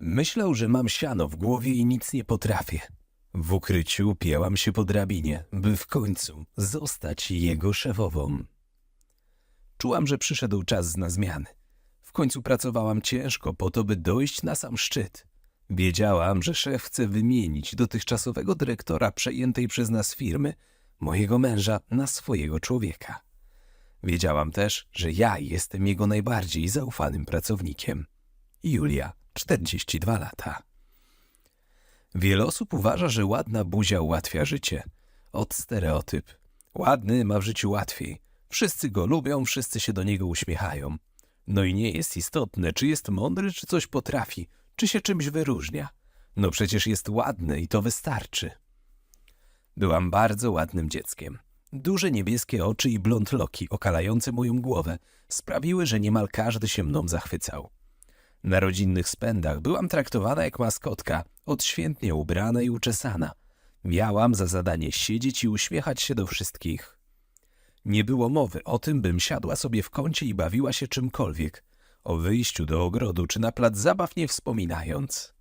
Myślał, że mam siano w głowie i nic nie potrafię. W ukryciu pięłam się po drabinie, by w końcu zostać jego szefową. Czułam, że przyszedł czas na zmiany. W końcu pracowałam ciężko po to, by dojść na sam szczyt. Wiedziałam, że szef chce wymienić dotychczasowego dyrektora przejętej przez nas firmy, mojego męża, na swojego człowieka. Wiedziałam też, że ja jestem jego najbardziej zaufanym pracownikiem. Julia, 42 lata. Wiele osób uważa, że ładna buzia ułatwia życie. Od stereotyp. Ładny ma w życiu łatwiej. Wszyscy go lubią, wszyscy się do niego uśmiechają. No i nie jest istotne, czy jest mądry, czy coś potrafi, czy się czymś wyróżnia. No przecież jest ładny i to wystarczy. Byłam bardzo ładnym dzieckiem. Duże niebieskie oczy i blond loki okalające moją głowę sprawiły, że niemal każdy się mną zachwycał. Na rodzinnych spędach byłam traktowana jak maskotka, odświętnie ubrana i uczesana. Miałam za zadanie siedzieć i uśmiechać się do wszystkich. Nie było mowy o tym, bym siadła sobie w kącie i bawiła się czymkolwiek, o wyjściu do ogrodu czy na plac zabaw nie wspominając.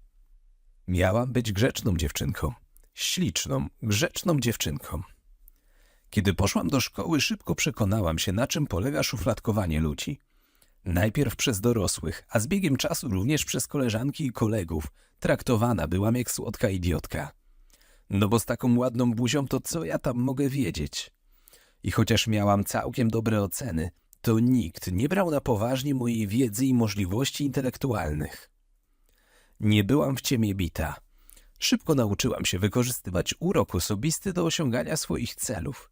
Miałam być grzeczną dziewczynką, śliczną, grzeczną dziewczynką. Kiedy poszłam do szkoły, szybko przekonałam się, na czym polega szufladkowanie ludzi. Najpierw przez dorosłych, a z biegiem czasu również przez koleżanki i kolegów, traktowana byłam jak słodka idiotka. No bo z taką ładną buzią to co ja tam mogę wiedzieć? I chociaż miałam całkiem dobre oceny, to nikt nie brał na poważnie mojej wiedzy i możliwości intelektualnych. Nie byłam w ciemię bita. Szybko nauczyłam się wykorzystywać urok osobisty do osiągania swoich celów.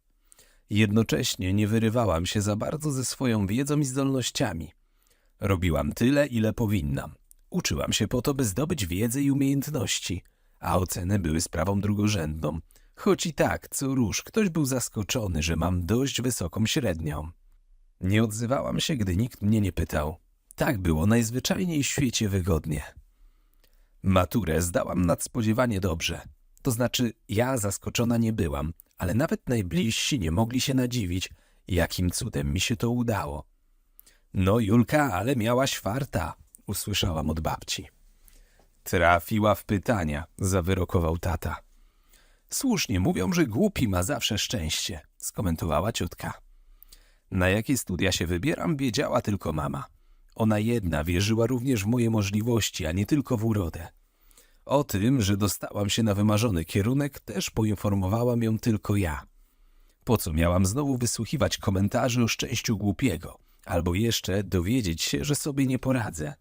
Jednocześnie nie wyrywałam się za bardzo ze swoją wiedzą i zdolnościami. Robiłam tyle, ile powinnam. Uczyłam się po to, by zdobyć wiedzę i umiejętności, a oceny były sprawą drugorzędną, choć i tak, co róż, ktoś był zaskoczony, że mam dość wysoką średnią. Nie odzywałam się, gdy nikt mnie nie pytał. Tak było najzwyczajniej w świecie wygodnie. Maturę zdałam nadspodziewanie dobrze. To znaczy, ja zaskoczona nie byłam, ale nawet najbliżsi nie mogli się nadziwić, jakim cudem mi się to udało. No, Julka, ale miałaś farta, usłyszałam od babci. Trafiła w pytania, zawyrokował tata. Słusznie mówią, że głupi ma zawsze szczęście, skomentowała ciotka. Na jakie studia się wybieram, wiedziała tylko mama. Ona jedna wierzyła również w moje możliwości, a nie tylko w urodę. O tym, że dostałam się na wymarzony kierunek, też poinformowałam ją tylko ja. Po co miałam znowu wysłuchiwać komentarzy o szczęściu głupiego, albo jeszcze dowiedzieć się, że sobie nie poradzę?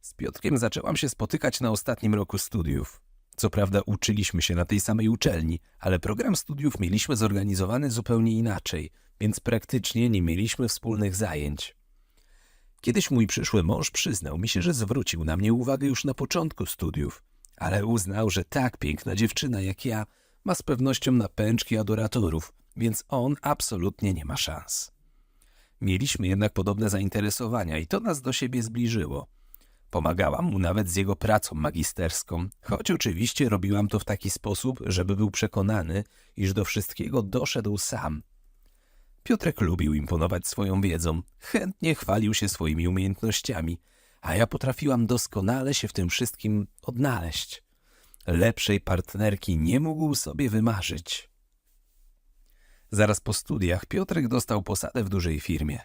Z Piotrkiem zaczęłam się spotykać na ostatnim roku studiów. Co prawda uczyliśmy się na tej samej uczelni, ale program studiów mieliśmy zorganizowany zupełnie inaczej, więc praktycznie nie mieliśmy wspólnych zajęć. Kiedyś mój przyszły mąż przyznał mi się, że zwrócił na mnie uwagę już na początku studiów, ale uznał, że tak piękna dziewczyna jak ja ma z pewnością napęczki adoratorów, więc on absolutnie nie ma szans. Mieliśmy jednak podobne zainteresowania i to nas do siebie zbliżyło. Pomagałam mu nawet z jego pracą magisterską, choć oczywiście robiłam to w taki sposób, żeby był przekonany, iż do wszystkiego doszedł sam. Piotrek lubił imponować swoją wiedzą, chętnie chwalił się swoimi umiejętnościami, a ja potrafiłam doskonale się w tym wszystkim odnaleźć. Lepszej partnerki nie mógł sobie wymarzyć. Zaraz po studiach Piotrek dostał posadę w dużej firmie.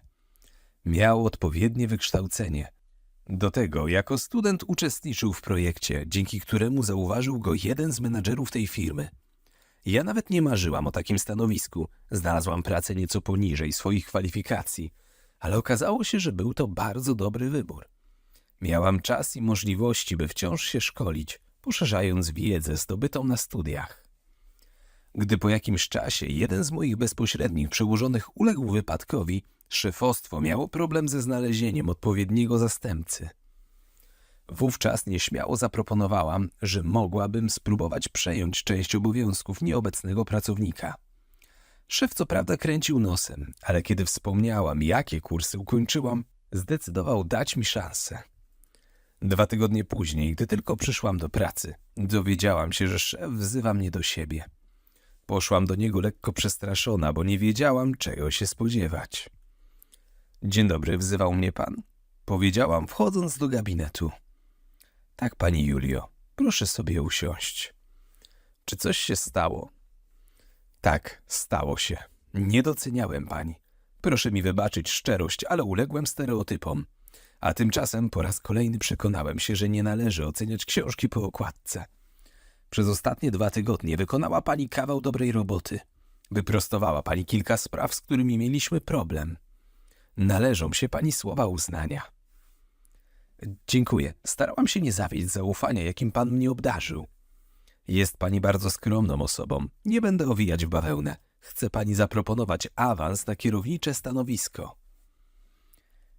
Miał odpowiednie wykształcenie. Do tego, jako student uczestniczył w projekcie, dzięki któremu zauważył go jeden z menadżerów tej firmy. Ja nawet nie marzyłam o takim stanowisku. Znalazłam pracę nieco poniżej swoich kwalifikacji, ale okazało się, że był to bardzo dobry wybór. Miałam czas i możliwości, by wciąż się szkolić, poszerzając wiedzę zdobytą na studiach. Gdy po jakimś czasie jeden z moich bezpośrednich przełożonych uległ wypadkowi, szefostwo miało problem ze znalezieniem odpowiedniego zastępcy. Wówczas nieśmiało zaproponowałam, że mogłabym spróbować przejąć część obowiązków nieobecnego pracownika. Szef co prawda kręcił nosem, ale kiedy wspomniałam, jakie kursy ukończyłam, zdecydował dać mi szansę. Dwa tygodnie później, gdy tylko przyszłam do pracy, dowiedziałam się, że szef wzywa mnie do siebie. Poszłam do niego lekko przestraszona, bo nie wiedziałam, czego się spodziewać. Dzień dobry, wzywał mnie pan? Powiedziałam, wchodząc do gabinetu. Tak, pani Julio, proszę sobie usiąść. Czy coś się stało? Tak, stało się. Nie doceniałem pani. Proszę mi wybaczyć szczerość, ale uległem stereotypom. A tymczasem po raz kolejny przekonałem się, że nie należy oceniać książki po okładce. Przez ostatnie dwa tygodnie wykonała pani kawał dobrej roboty. Wyprostowała pani kilka spraw, z którymi mieliśmy problem. Należą się pani słowa uznania. Dziękuję. Starałam się nie zawieść zaufania, jakim pan mnie obdarzył. Jest pani bardzo skromną osobą. Nie będę owijać w bawełnę. Chcę pani zaproponować awans na kierownicze stanowisko.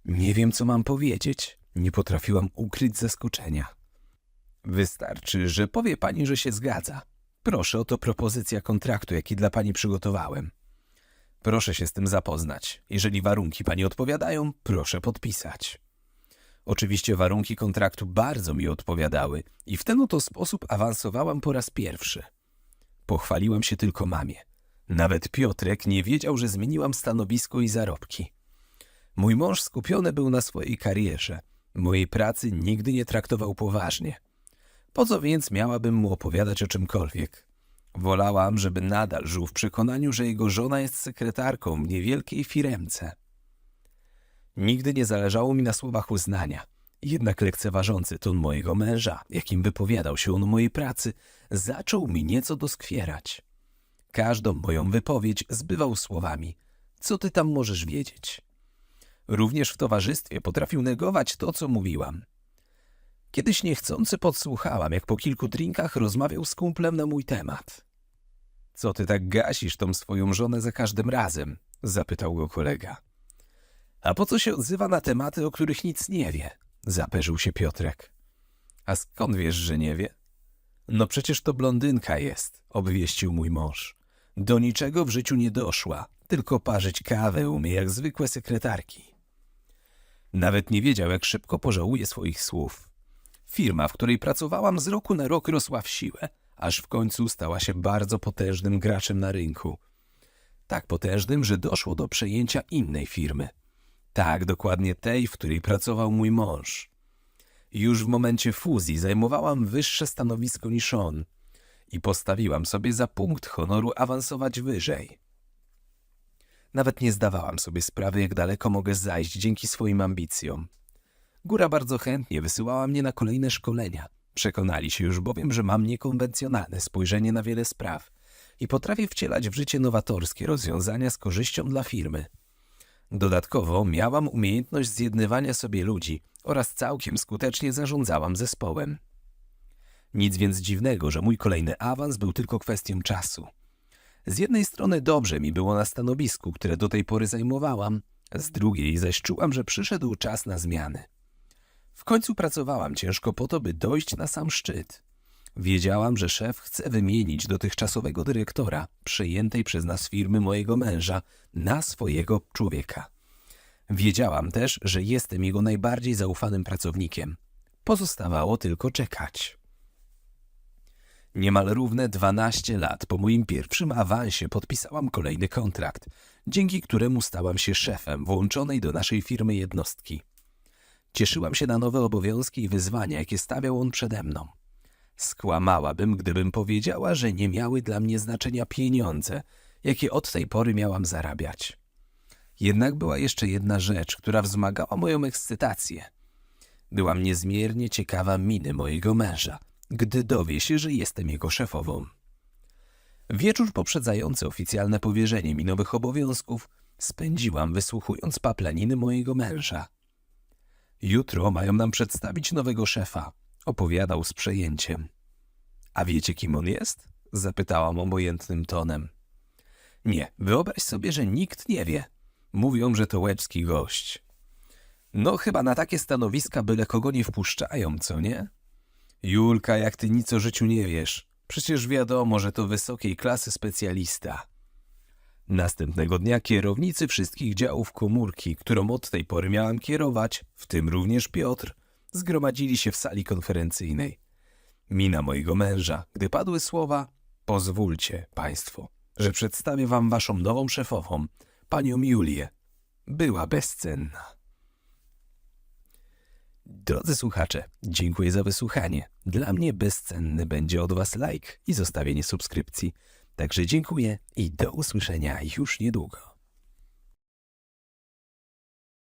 Nie wiem, co mam powiedzieć. Nie potrafiłam ukryć zaskoczenia. Wystarczy, że powie pani, że się zgadza. Proszę, oto propozycja kontraktu, jaki dla pani przygotowałem. Proszę się z tym zapoznać. Jeżeli warunki pani odpowiadają, proszę podpisać. Oczywiście warunki kontraktu bardzo mi odpowiadały i w ten oto sposób awansowałam po raz pierwszy. Pochwaliłam się tylko mamie. Nawet Piotrek nie wiedział, że zmieniłam stanowisko i zarobki. Mój mąż skupiony był na swojej karierze. Mojej pracy nigdy nie traktował poważnie. Po co więc miałabym mu opowiadać o czymkolwiek? Wolałam, żeby nadal żył w przekonaniu, że jego żona jest sekretarką w niewielkiej firemce. Nigdy nie zależało mi na słowach uznania. Jednak lekceważący ton mojego męża, jakim wypowiadał się on o mojej pracy, zaczął mi nieco doskwierać. Każdą moją wypowiedź zbywał słowami – co ty tam możesz wiedzieć? Również w towarzystwie potrafił negować to, co mówiłam. Kiedyś niechcący podsłuchałam, jak po kilku drinkach rozmawiał z kumplem na mój temat. – Co ty tak gasisz tą swoją żonę za każdym razem? – zapytał go kolega. – a po co się odzywa na tematy, o których nic nie wie? Zaperzył się Piotrek. A skąd wiesz, że nie wie? No przecież to blondynka jest, obwieścił mój mąż. Do niczego w życiu nie doszła, tylko parzyć kawę umie jak zwykłe sekretarki. Nawet nie wiedział, jak szybko pożałuje swoich słów. Firma, w której pracowałam, z roku na rok rosła w siłę, aż w końcu stała się bardzo potężnym graczem na rynku. Tak potężnym, że doszło do przejęcia innej firmy – tak, dokładnie tej, w której pracował mój mąż. Już w momencie fuzji zajmowałam wyższe stanowisko niż on i postawiłam sobie za punkt honoru awansować wyżej. Nawet nie zdawałam sobie sprawy, jak daleko mogę zajść dzięki swoim ambicjom. Góra bardzo chętnie wysyłała mnie na kolejne szkolenia. Przekonali się już bowiem, że mam niekonwencjonalne spojrzenie na wiele spraw i potrafię wcielać w życie nowatorskie rozwiązania z korzyścią dla firmy. Dodatkowo miałam umiejętność zjednywania sobie ludzi oraz całkiem skutecznie zarządzałam zespołem. Nic więc dziwnego, że mój kolejny awans był tylko kwestią czasu. Z jednej strony dobrze mi było na stanowisku, które do tej pory zajmowałam, z drugiej zaś czułam, że przyszedł czas na zmiany. W końcu pracowałam ciężko po to, by dojść na sam szczyt. Wiedziałam, że szef chce wymienić dotychczasowego dyrektora, przejętej przez nas firmy mojego męża, na swojego człowieka. Wiedziałam też, że jestem jego najbardziej zaufanym pracownikiem. Pozostawało tylko czekać. Niemal równe 12 lat po moim pierwszym awansie podpisałam kolejny kontrakt, dzięki któremu stałam się szefem włączonej do naszej firmy jednostki. Cieszyłam się na nowe obowiązki i wyzwania, jakie stawiał on przede mną. Skłamałabym, gdybym powiedziała, że nie miały dla mnie znaczenia pieniądze, jakie od tej pory miałam zarabiać. Jednak była jeszcze jedna rzecz, która wzmagała moją ekscytację. Byłam niezmiernie ciekawa miny mojego męża, gdy dowie się, że jestem jego szefową. Wieczór poprzedzający oficjalne powierzenie mi nowych obowiązków spędziłam wysłuchując paplaniny mojego męża. Jutro mają nam przedstawić nowego szefa, opowiadał z przejęciem. A wiecie, kim on jest? Zapytałam obojętnym tonem. Nie, wyobraź sobie, że nikt nie wie. Mówią, że to łebski gość. No chyba na takie stanowiska byle kogo nie wpuszczają, co nie? Julka, jak ty nic o życiu nie wiesz. Przecież wiadomo, że to wysokiej klasy specjalista. Następnego dnia kierownicy wszystkich działów komórki, którą od tej pory miałam kierować, w tym również Piotr, zgromadzili się w sali konferencyjnej. Mina mojego męża, gdy padły słowa Pozwólcie, państwo, że przedstawię wam waszą nową szefową, panią Julię. Była bezcenna. Drodzy słuchacze, dziękuję za wysłuchanie. Dla mnie bezcenny będzie od Was like i zostawienie subskrypcji. Także dziękuję i do usłyszenia już niedługo.